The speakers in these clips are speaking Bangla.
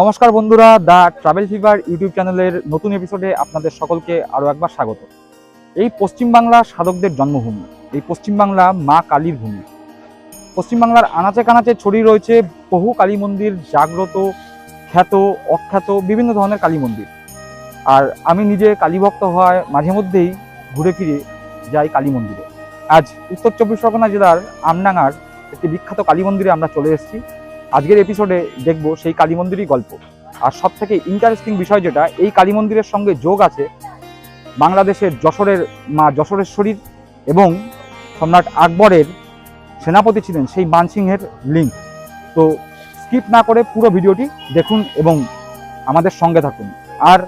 নমস্কার বন্ধুরা দ্য ট্রাভেল ফিভার ইউটিউব চ্যানেলের নতুন এপিসোডে আপনাদের সকলকে আরও একবার স্বাগত। এই পশ্চিমবাংলা সাধকদের জন্মভূমি, এই পশ্চিমবাংলা মা কালীর ভূমি। পশ্চিমবাংলার আনাচে কানাচে ছড়িয়ে রয়েছে বহু কালী মন্দির, জাগ্রত, খ্যাত, অখ্যাত, বিভিন্ন ধরনের কালী মন্দির। আর আমি নিজে কালীভক্ত হওয়ায় মাঝে মধ্যেই ঘুরে ফিরে যাই কালী মন্দিরে। আজ উত্তর চব্বিশ পরগনা জেলার আমডাঙ্গার একটি বিখ্যাত কালী মন্দিরে আমরা চলে এসেছি। আজকের এপিসোডে দেখব সেই কালী মন্দিরই গল্প। আর সব থেকে ইন্টারেস্টিং বিষয় যেটা, এই কালী মন্দিরের সঙ্গে যোগ আছে বাংলাদেশের যশোরের মা যশোরেশ্বরীর এবং সম্রাট আকবরের সেনাপতি ছিলেন সেই মানসিংহের লিঙ্ক তো স্কিপ না করে পুরো ভিডিওটি দেখুন এবং আমাদের সঙ্গে থাকুন। আর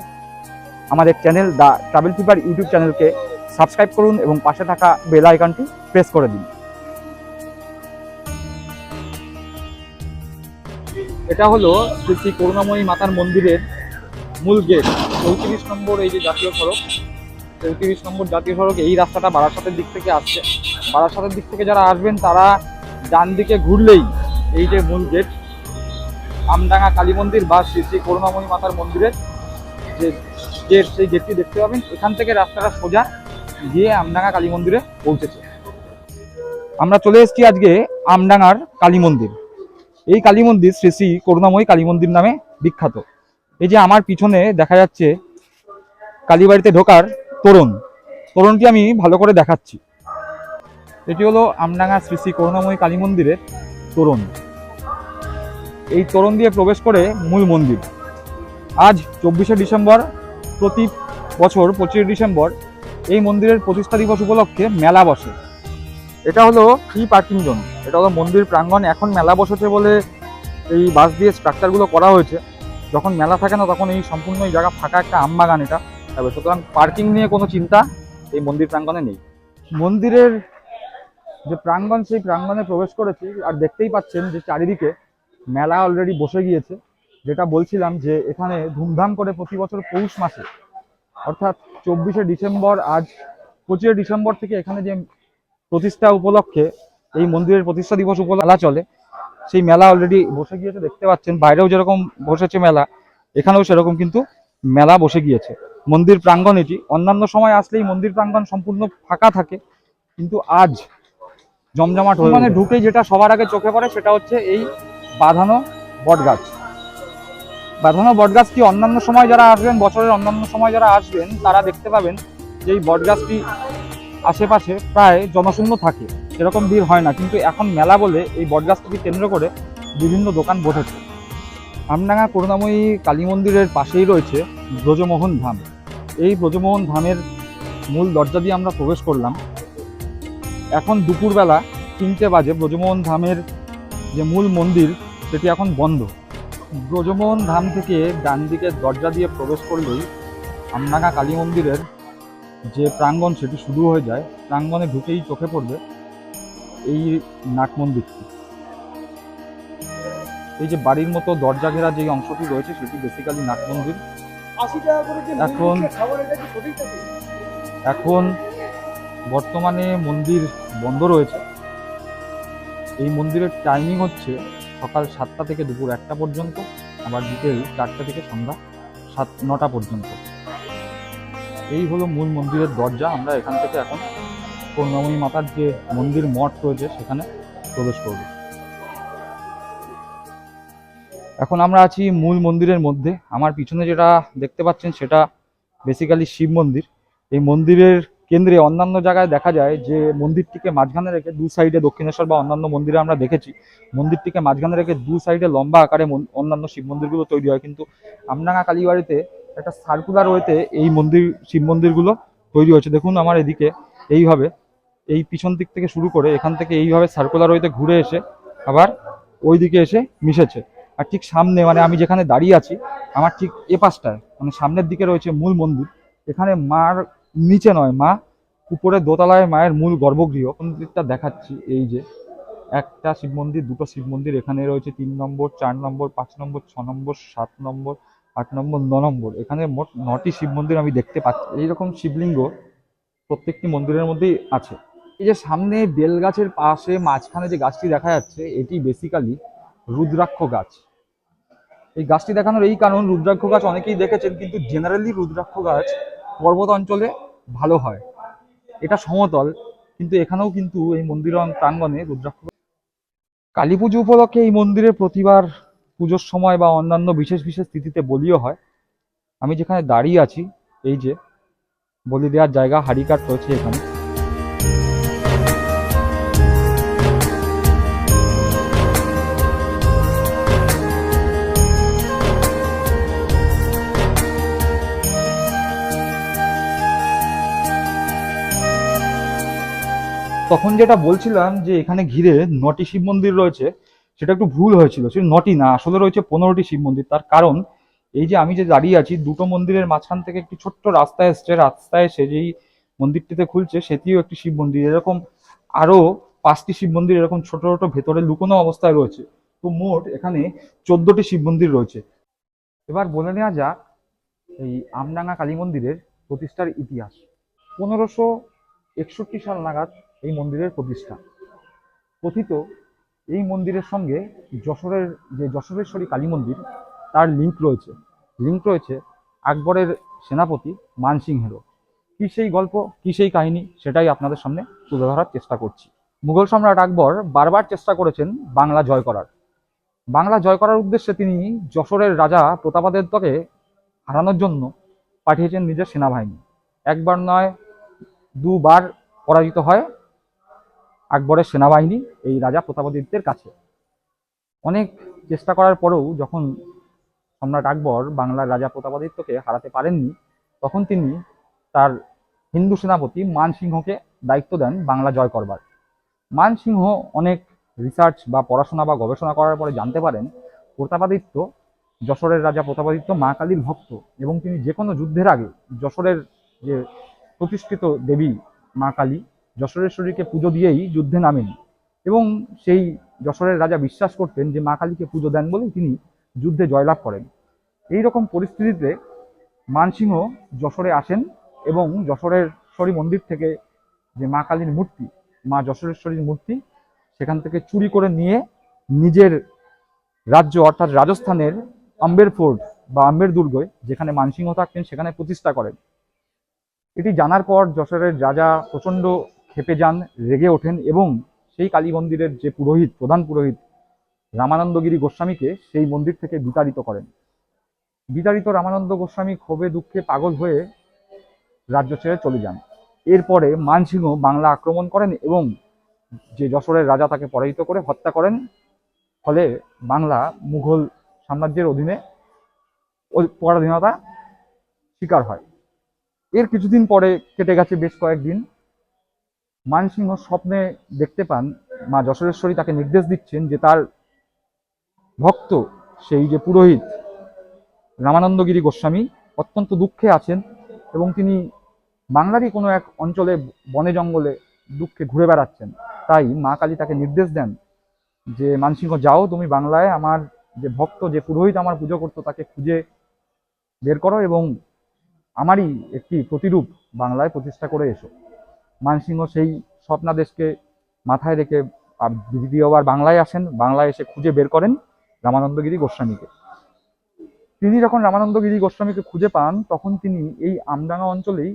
আমাদের channel the travel piper YouTube চ্যানেলকে সাবস্ক্রাইব করুন এবং পাশে থাকা বেল আইকনটি প্রেস করে দিন। এটা হলো শ্রী করুণাময়ী মাতার মন্দিরের মূল গেট। চৌত্রিশ নম্বর এই যে জাতীয় সড়ক, চৌত্রিশ নম্বর জাতীয় সড়ক এই রাস্তাটা বারাসাতের দিক থেকে আসছে। বারাসাতের দিক থেকে যারা আসবেন, তারা ডান দিকে ঘুরলেই এই যে মূল গেট, আমডাঙ্গা কালী মন্দির বা শ্রী শ্রী করুণাময়ী মাতার মন্দিরের যে গেট, সেই গেটটি দেখতে পাবেন। এখান থেকে রাস্তাটা সোজা গিয়ে আমডাঙ্গা কালী মন্দিরে পৌঁছেছে। আমরা চলে এসেছি আজকে আমডাঙ্গার কালী মন্দির। এই কালী মন্দির, শ্রী শ্রী করুণাময়ী কালী মন্দির নামে বিখ্যাত। এই যে আমার পিছনে দেখা যাচ্ছে কালীবাড়িতে ঢোকার তোরণ। তোরণটি আমি ভালো করে দেখাচ্ছি। এটি হলো আমডাঙ্গা শ্রী শ্রী করুণাময়ী কালী মন্দিরের তোরণ। এই তোরণ দিয়ে প্রবেশ করে মূল মন্দির। আজ চব্বিশে ডিসেম্বর, প্রতি বছর পঁচিশে ডিসেম্বর এই মন্দিরের প্রতিষ্ঠা দিবস উপলক্ষে মেলা বসে। এটা হলো ফ্রি পার্কিং জোন এটা হলো মন্দির প্রাঙ্গণ। এখন মেলা বসেছে বলে এই বাস দিয়ে স্ট্রাকচারগুলো করা হয়েছে। যখন মেলা থাকে না তখন এই সম্পূর্ণ এই জায়গা ফাঁকা একটা আম বাগান এটা। তবে সুতরাং পার্কিং নিয়ে কোনো চিন্তা এই মন্দির প্রাঙ্গণে নেই। মন্দিরের যে প্রাঙ্গণ, সেই প্রাঙ্গণে প্রবেশ করেছি আর দেখতেই পাচ্ছেন যে চারিদিকে মেলা অলরেডি বসে গিয়েছে। যেটা বলছিলাম যে এখানে ধুমধাম করে প্রতি বছর পৌষ মাসে, অর্থাৎ চব্বিশে ডিসেম্বর আজ পঁচিশে ডিসেম্বর থেকে এখানে যে প্রতিষ্ঠা উপলক্ষে এই মন্দিরের প্রতিষ্ঠা দিবস উপলক্ষে মেলা চলে। সেই মেলা অলরেডি বসে গিয়েছে দেখতে পাচ্ছেন। বাইরেও যেরকম বসেছে মেলা এখানেও সেরকম কিন্তু মেলা বসে গিয়েছে। মন্দির প্রাঙ্গণ এটি। অন্যান্য সময় আসলেই মন্দির প্রাঙ্গণ সম্পূর্ণ ফাঁকা থাকে কিন্তু আজ জমজমাট হয়ে মানে ঢুকে যেটা সবার আগে চোখে পড়ে সেটা হচ্ছে এই বাঁধানো বটগাছ। বাঁধানো বটগাছটি অন্যান্য সময় যারা আসবেন বছরের অন্যান্য সময় যারা আসবেন তারা দেখতে পাবেন যে এই বটগাছটি আশেপাশে প্রায় জনশূন্য থাকে। সেরকম ভিড় হয় না, কিন্তু এখন মেলা বলে এই বটগাছটিকে কেন্দ্র করে বিভিন্ন দোকান বসেছে। আমডাঙ্গা, করুণাময়ী কালী মন্দিরের পাশেই রয়েছে ব্রজমোহন ধাম। এই ব্রজমোহন ধামের মূল দরজা দিয়ে আমরা প্রবেশ করলাম। এখন দুপুরবেলা তিনটে বাজে ব্রজমোহন ধামের যে মূল মন্দির, সেটি এখন বন্ধ। ব্রজমোহন ধাম থেকে ডান দিকে দরজা দিয়ে প্রবেশ করলেই আমডাঙ্গা কালী মন্দিরের যে প্রাঙ্গণ সেটি শুরু হয়ে যায় প্রাঙ্গণে ঢুকেই চোখে পড়বে এই নাট মন্দিরটি। এই যে বাড়ির মতো দরজা ঘেরা যে অংশটি রয়েছে সেটি বেসিক্যালি নাট মন্দির। এখন এখন বর্তমানে মন্দির বন্ধ রয়েছে। এই মন্দিরের টাইমিং হচ্ছে সকাল সাতটা থেকে দুপুর একটা পর্যন্ত আবার বিকেল চারটা থেকে সন্ধ্যা সাত নটা পর্যন্ত। এই হলো মূল মন্দিরের দরজা। আমরা এখান থেকে এখন করুণাময়ী মাতার যে মন্দির মঠ রয়েছে, সেখানে প্রবেশ করব। এখন আমরা আছি মূল মন্দিরের মধ্যে। আমার পিছনে যেটা দেখতে পাচ্ছেন, সেটা বেসিক্যালি শিব মন্দির। এই মন্দিরের কেন্দ্রে অন্যান্য জায়গায় দেখা যায় যে মন্দিরটিকে মাঝখানে রেখে দু সাইডে দক্ষিণেশ্বর বা অন্যান্য মন্দিরে আমরা দেখেছি। মন্দিরটিকে মাঝখানে রেখে দু সাইডে লম্বা আকারে অন্যান্য শিব মন্দিরগুলো তৈরি হয়। কিন্তু আমডাঙ্গা কালীবাড়িতে একটা সার্কুলার ওয়েতে এই মন্দির, শিব মন্দিরগুলো তৈরি হয়েছে। দেখুন আমার এদিকে, এইভাবে, এই পিছন দিক থেকে শুরু করে এখান থেকে এইভাবে সার্কুলার ওয়েতে ঘুরে এসে আবার ওই দিকে এসে মিশেছে। আর ঠিক সামনে মানে আমি যেখানে দাঁড়িয়ে আছি, আমার ঠিক এ পাশটায় মানে সামনের দিকে রয়েছে মূল মন্দির। এখানে মার নিচে নয়, মা উপরে দোতলায় মায়ের মূল গর্ভগৃহ। মন্দিরটা দেখাচ্ছি? এই যে, একটা শিব মন্দির, দুটো শিব মন্দির, এখানে রয়েছে তিন নম্বর, চার নম্বর, পাঁচ নম্বর, ছ নম্বর, সাত নম্বর আট নম্বর, ন নম্বর, এখানে মোট নটি শিব মন্দির আমি দেখতে পাচ্ছি। এইরকম শিবলিঙ্গ প্রত্যেকটি মন্দিরের মধ্যেই আছে। এই যে সামনে বেল গাছের পাশে মাঝখানে যে গাছটি দেখা যাচ্ছে, এটি বেসিক্যালি রুদ্রাক্ষ গাছ। এই গাছটি দেখানোর এই কারণ, রুদ্রাক্ষ গাছ অনেকেই দেখেছেন, কিন্তু জেনারেলি রুদ্রাক্ষ গাছ পর্বত অঞ্চলে ভালো হয়। এটা সমতল, কিন্তু এখানেও কিন্তু এই মন্দির প্রাঙ্গণে রুদ্রাক্ষ কালী পুজো উপলক্ষে এই মন্দিরে প্রতিবার পুজোর সময় বা অন্যান্য বিশেষ বিশেষ তিথিতে বলিও হয়। আমি যেখানে দাঁড়িয়ে আছি, এই যে বলি দেওয়ার জায়গা, হাড়িকাঠ রয়েছে এখানে। তখন যেটা বলছিলাম যে এখানে ঘিরে নটি শিব মন্দির রয়েছে। সেটা একটু ভুল হয়েছিল সেটা নটি না, আসলে রয়েছে পনেরোটি শিব মন্দির। তার কারণ, এই যে আমি যে দাঁড়িয়ে আছি, দুটো মন্দিরের মাঝখান থেকে একটি ছোট্ট রাস্তা এসছে, রাস্তায় এসে যেই মন্দিরটিতে খুলছে, সেটিও একটি শিব মন্দির। এরকম আরও পাঁচটি শিব মন্দির এরকম ছোট ছোট ভেতরে লুকোনো অবস্থায় রয়েছে। তো মোট এখানে চোদ্দটি শিব মন্দির রয়েছে। এবার বলে নেওয়া যাক এই আমডাঙ্গা কালী মন্দিরের প্রতিষ্ঠার ইতিহাস। পনেরোশো একষট্টি সাল নাগাদ এই মন্দিরের প্রতিষ্ঠা। কথিত এই মন্দিরের সঙ্গে যশোরের যে যশোরেশ্বরী কালী মন্দির, তার লিঙ্ক রয়েছে। লিঙ্ক রয়েছে আকবরের সেনাপতি মানসিংহেরও। কি সেই গল্প, কি সেই কাহিনী, সেটাই আপনাদের সামনে তুলে ধরার চেষ্টা করছি। মুঘল সম্রাট আকবর বারবার চেষ্টা করেছেন বাংলা জয় করার। বাংলা জয় করার উদ্দেশ্যে তিনি যশোরের রাজা প্রতাপাদিত্যকে হারানোর জন্য পাঠিয়েছেন নিজের সেনাবাহিনী। একবার নয়, দুবার পরাজিত হয় আকবরের সেনাবাহিনী এই রাজা প্রতাপাদিত্যের কাছে। অনেক চেষ্টা করার পরেও যখন সম্রাট আকবর বাংলার রাজা প্রতাপাদিত্যকে হারাতে পারেননি, তখন তিনি তার হিন্দু সেনাপতি মানসিংহকে দায়িত্ব দেন বাংলা জয় করবার। মানসিংহ অনেক রিসার্চ বা পড়াশোনা বা গবেষণা করার পরে জানতে পারেন প্রতাপাদিত্য যশোরের রাজা প্রতাপাদিত্য মা কালীর ভক্ত এবং তিনি যে কোনো যুদ্ধের আগে যশোরের যে প্রতিষ্ঠিত দেবী মা কালী যশোরেশ্বরীকে পুজো দিয়েই যুদ্ধে নামেন এবং সেই যশোরের রাজা বিশ্বাস করতেন যে মা কালীকে পুজো দেন বলেই তিনি যুদ্ধে জয়লাভ করেন। এই রকম পরিস্থিতিতে মানসিংহ যশোরে আসেন এবং যশোরের শরী মন্দির থেকে যে মা কালীর মূর্তি, মা যশোরেশ্বরীর মূর্তি, সেখান থেকে চুরি করে নিয়ে নিজের রাজ্য অর্থাৎ রাজস্থানের আম্বের ফোর্ট বা আম্বের দুর্গে যেখানে মানসিংহ থাকতেন, সেখানে প্রতিষ্ঠা করেন। এটি জানার পর যশোরের রাজা প্রচণ্ড ক্ষেপে যান, রেগে ওঠেন এবং সেই কালী মন্দিরের যে পুরোহিত, প্রধান পুরোহিত রামানন্দগিরি গোস্বামীকে সেই মন্দির থেকে বিতাড়িত করেন। বিতাড়িত রামানন্দ গোস্বামী ক্ষোভে দুঃখে পাগল হয়ে রাজ্য ছেড়ে চলে যান। এরপরে মানসিংহ বাংলা আক্রমণ করেন এবং যে যশোরের রাজা তাকে পরাজিত করে হত্যা করেন। ফলে বাংলা মুঘল সাম্রাজ্যের অধীনে পরাধীনতা শিকার হয়। এর কিছুদিন পরে কেটে গেছে বেশ কয়েকদিন। মানসিংহ স্বপ্নে দেখতে পান মা যশোরেশ্বরী তাকে নির্দেশ দিচ্ছেন যে তার ভক্ত সেই যে পুরোহিত রামানন্দগিরি গোস্বামী অত্যন্ত দুঃখে আছেন এবং তিনি বাংলারই কোনো এক অঞ্চলে বনে জঙ্গলে দুঃখে ঘুরে বেড়াচ্ছেন। তাই মা কালী তাকে নির্দেশ দেন যে, মানসিংহ যাও, তুমি বাংলায় আমার যে ভক্ত, যে পুরোহিত আমার পুজো করতো তাকে খুঁজে বের করো এবং আমারই একটি প্রতিরূপ বাংলায় প্রতিষ্ঠা করে এসো। মানসিংহ সেই স্বপ্নাদেশকে মাথায় রেখে দ্বিতীয়বার বাংলায় আসেন। বাংলায় এসে খুঁজে বের করেন রামানন্দগিরি গোস্বামীকে। তিনি যখন রামানন্দগিরি গোস্বামীকে খুঁজে পান, তখন তিনি এই আমডাঙ্গা অঞ্চলেই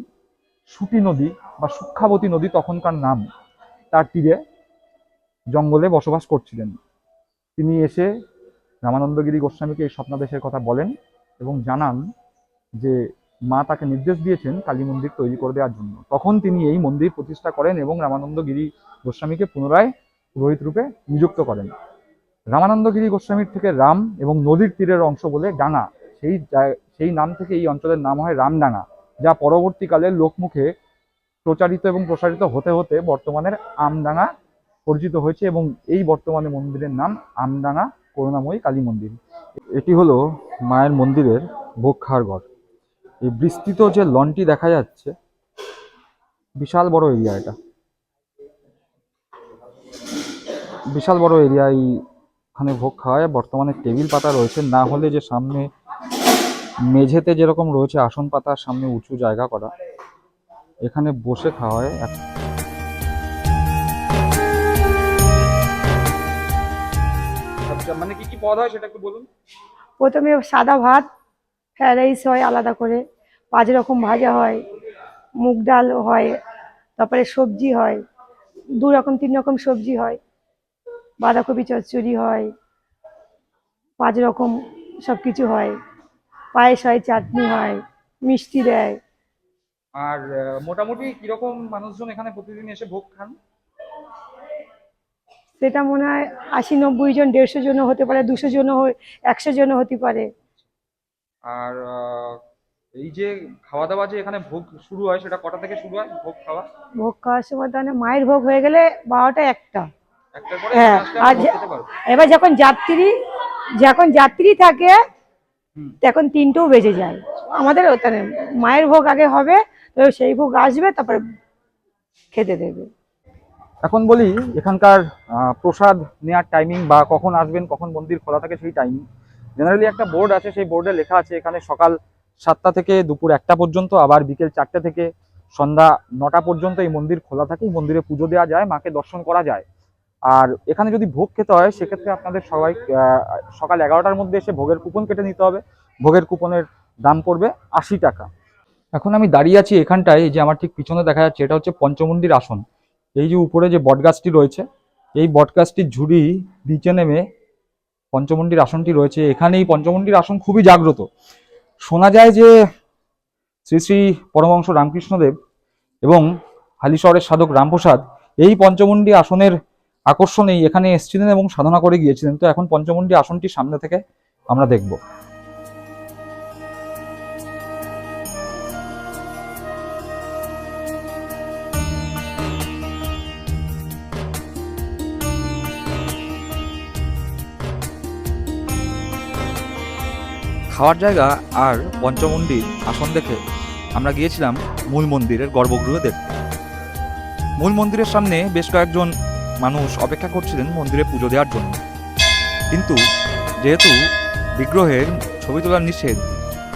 সুটি নদী বা সুক্ষাবতী নদী তখনকার নাম। তার তীরে জঙ্গলে বসবাস করছিলেন। তিনি এসে রামানন্দগিরি গোস্বামীকে এই স্বপ্নাদেশের কথা বলেন এবং জানান যে মা তাকে নির্দেশ দিয়েছেন কালী মন্দির তৈরি করে দেওয়ার জন্য। তখন তিনি এই মন্দির প্রতিষ্ঠা করেন এবং রামানন্দগিরি গোস্বামীকে পুনরায় পুরোহিত রূপে নিযুক্ত করেন। রামানন্দগিরি গোস্বামীর থেকে রাম এবং নদীর তীরের অংশ বলে ডাঙা। সেই সেই নাম থেকে এই অঞ্চলের নাম হয় রামডাঙ্গা যা পরবর্তীকালে লোকমুখে প্রচারিত এবং প্রসারিত হতে হতে বর্তমানের আমডাঙ্গা পরিচিত হয়েছে এবং এই বর্তমানে মন্দিরের নাম আমডাঙ্গা করুণাময়ী কালী মন্দির। এটি হলো মায়ের মন্দিরের খাওয়ার ঘর। এই বিস্তৃত যে লনটি দেখা যাচ্ছে বিশাল বড় এরিয়া এটা। বিশাল বড় এরিয়া এইখানে ভোগ খাওয়ায়। বর্তমানে টেবিল পাতা রয়েছে। না হলে যে সামনে মেঝেতে যেরকম রয়েছে আসন পাতার সামনে উঁচু জায়গা করা এখানে বসে খাওয়ায় এক- আচ্ছা মানে কি কি পদ হয় সেটা একটু বলুন। প্রথমে সাদা ভাত ফ্রাইড রাইস হয় আলাদা করে। পাঁচ রকম ভাজা হয় মুগ ডাল হয় তারপরে সবজি হয় দু রকম তিন রকম সবজি হয় বাঁধাকপি চচ্চড়ি হয় পাঁচ রকম সব কিছু হয়। পায়েস হয় চাটনি হয় মিষ্টি দেয়। আর মোটামুটি কীরকম মানুষজন এখানে প্রতিদিন এসে ভোগ খান? সেটা মনে হয় আশি নব্বই জন দেড়শো জনও হতে পারে দুশো জনও একশো জনও হতে পারে। আর এই যে খাওয়া দাওয়া যে এখানে ভোগ শুরু হয় সেটা কটা থেকে শুরু হয় ভোগ খাওয়া? ভোগ খাওয়ার সময় তাহলে মায়ের ভোগ হয়ে গেলে বারোটা একটা। হ্যাঁ, আর এবার যখন যাত্রী যখন যাত্রী থাকে। তখন তিনটেও বেজে যায়। আমাদের ওখানে মায়ের ভোগ আগে হবে তো সেই ভোগ আসবে তারপরে খেতে দেবে। এখন বলি এখানকার প্রসাদ নেওয়ার টাইমিং বা কখন আসবেন কখন মন্দির খোলা থাকে সেই টাইমিং জেনারেলি একটা বোর্ড আছে, সেই বোর্ডে লেখা আছে এখানে সকাল সাতটা থেকে দুপুর একটা পর্যন্ত, আবার বিকেল চারটে থেকে সন্ধ্যা নটা পর্যন্ত এই মন্দির খোলা থাকে। এই মন্দিরে পুজো দেওয়া যায়, মাকে দর্শন করা যায়। আর এখানে যদি ভোগ খেতে হয়, সেক্ষেত্রে আপনাদের সবাই সকাল এগারোটার মধ্যে এসে ভোগের কুপন কেটে নিতে হবে। ভোগের কুপনের দাম পড়বে আশি টাকা। এখন আমি দাঁড়িয়ে আছি এখানটায় যে আমার ঠিক পিছনে দেখা যাচ্ছে, এটা হচ্ছে পঞ্চমন্দির আসন। এই যে উপরে যে বটগাছটি রয়েছে, এই বটগাছটির ঝুড়ি নিচে নেমে পঞ্চমন্ডির আসনটি রয়েছে। এখানে এই পঞ্চমন্ডির আসন খুবই জাগ্রত। শোনা যায় যে শ্রী শ্রী পরমহংস রামকৃষ্ণদেব এবং হালিশহরের সাধক রামপ্রসাদ এই পঞ্চমন্ডি আসনের আকর্ষণেই এখানে এসেছিলেন এবং সাধনা করে গিয়েছিলেন। তো এখন পঞ্চমন্ডি আসনটি সামনে থেকে আমরা দেখব। খাওয়ার জায়গা আর পঞ্চমন্ডির আসন দেখে আমরা গিয়েছিলাম মূল মন্দিরের গর্ভগৃহ দেখতে। মূল মন্দিরের সামনে বেশ কয়েকজন মানুষ অপেক্ষা করছিলেন মন্দিরে পুজো দেওয়ার জন্য। কিন্তু যেহেতু বিগ্রহের ছবি তোলার নিষেধ,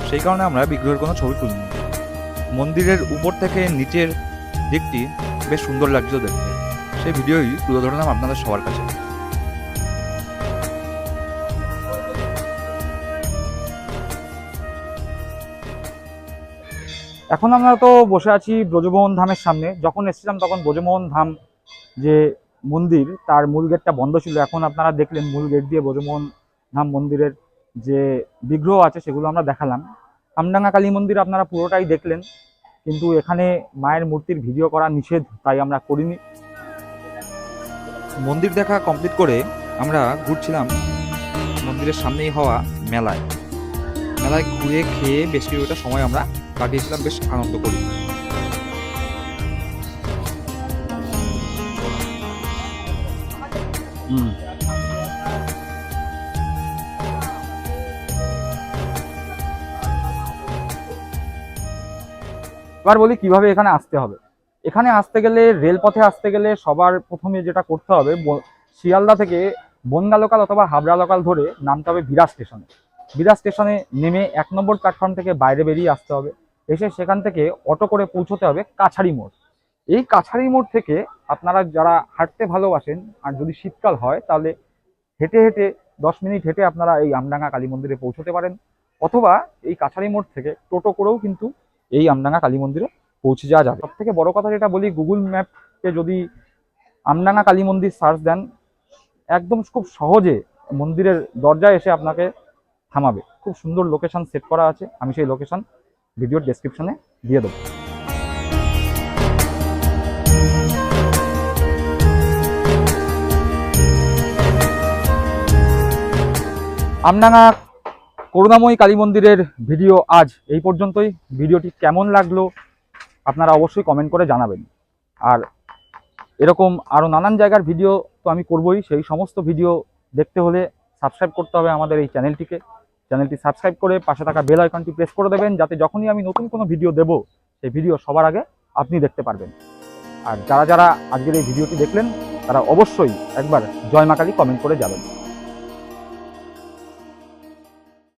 সেই কারণে আমরা বিগ্রহের কোনো ছবি তুলিনি। মন্দিরের উপর থেকে নিচের দিকটি বেশ সুন্দর লাগছিল দেখতে। সেই ভিডিওই তুলে ধরলাম আপনাদের সবার কাছে। এখন আমরা তো বসে আছি ব্রজমোহন ধামের সামনে। যখন এসেছিলাম তখন ব্রজমোহন ধাম যে মন্দির, তার মূল গেটটা বন্ধ ছিল। এখন আপনারা দেখলেন মূল গেট দিয়ে ব্রজমোহন ধাম মন্দিরের যে বিগ্রহ আছে সেগুলো আমরা দেখালাম। আমডাঙ্গা কালী মন্দির আপনারা পুরোটাই দেখলেন, কিন্তু এখানে মায়ের মূর্তির ভিডিও করা নিষেধ, তাই আমরা করিনি। মন্দির দেখা কমপ্লিট করে আমরা ঘুরছিলাম মন্দিরের সামনেই হওয়া মেলায়। মেলায় ঘুরে খেয়ে বেশ কিছুটা সময় আমরা কাটিয়েছিলাম, বেশ আনন্দ করি। এবার বলি কীভাবে এখানে আসতে হবে। এখানে আসতে গেলে, রেলপথে আসতে গেলে সবার প্রথমে যেটা করতে হবে শিয়ালদা থেকে বনগা লোকাল অথবা হাবড়া লোকাল ধরে নামতে হবে বিরাজ স্টেশনে। বিরাজ স্টেশনে নেমে এক নম্বর প্ল্যাটফর্ম থেকে বাইরে বেরিয়ে আসতে হবে। এসে সেখান থেকে অটো করে পৌঁছতে হবে কাছারি মোড়। এই কাছারি মোড় থেকে আপনারা যারা হাঁটতে ভালোবাসেন আর যদি শীতকাল হয়, তাহলে হেঁটে হেঁটে দশ মিনিট হেঁটে আপনারা এই আমডাঙ্গা কালী মন্দিরে পৌঁছতে পারেন। অথবা এই কাছারি মোড় থেকে টোটো করেও কিন্তু এই আমডাঙ্গা কালী মন্দিরে পৌঁছে যাওয়া যাবে। সব থেকে বড় কথা যেটা বলি, গুগল ম্যাপকে যদি আমডাঙ্গা কালী মন্দির সার্চ দেন, একদম খুব সহজে মন্দিরের দরজায় এসে আপনাকে থামাবে। খুব সুন্দর লোকেশন সেট করা আছে, আমি সেই লোকেশন ভিডিওর ডেসক্রিপশনে দিয়ে দেবো। আমডাঙ্গা করুণাময়ী কালী মন্দিরের ভিডিও আজ এই পর্যন্তই। ভিডিওটি কেমন লাগল আপনারা অবশ্যই কমেন্ট করে জানাবেন। আর এরকম আরও নানান জায়গার ভিডিও তো আমি করবই। সেই সমস্ত ভিডিও দেখতে হলে সাবস্ক্রাইব করতে হবে আমাদের এই চ্যানেলটিকে চ্যানেলটি সাবস্ক্রাইব করে পাশে থাকা বেল আইকনটি প্রেস করে দেবেন যাতে যখনই আমি নতুন কোনো ভিডিও দেব, সেই ভিডিও সবার আগে আপনি দেখতে পারবেন। আর যারা যারা আজকের এই ভিডিওটি দেখলেন, তারা অবশ্যই একবার জয় মাকালি কমেন্ট করে যাবেন।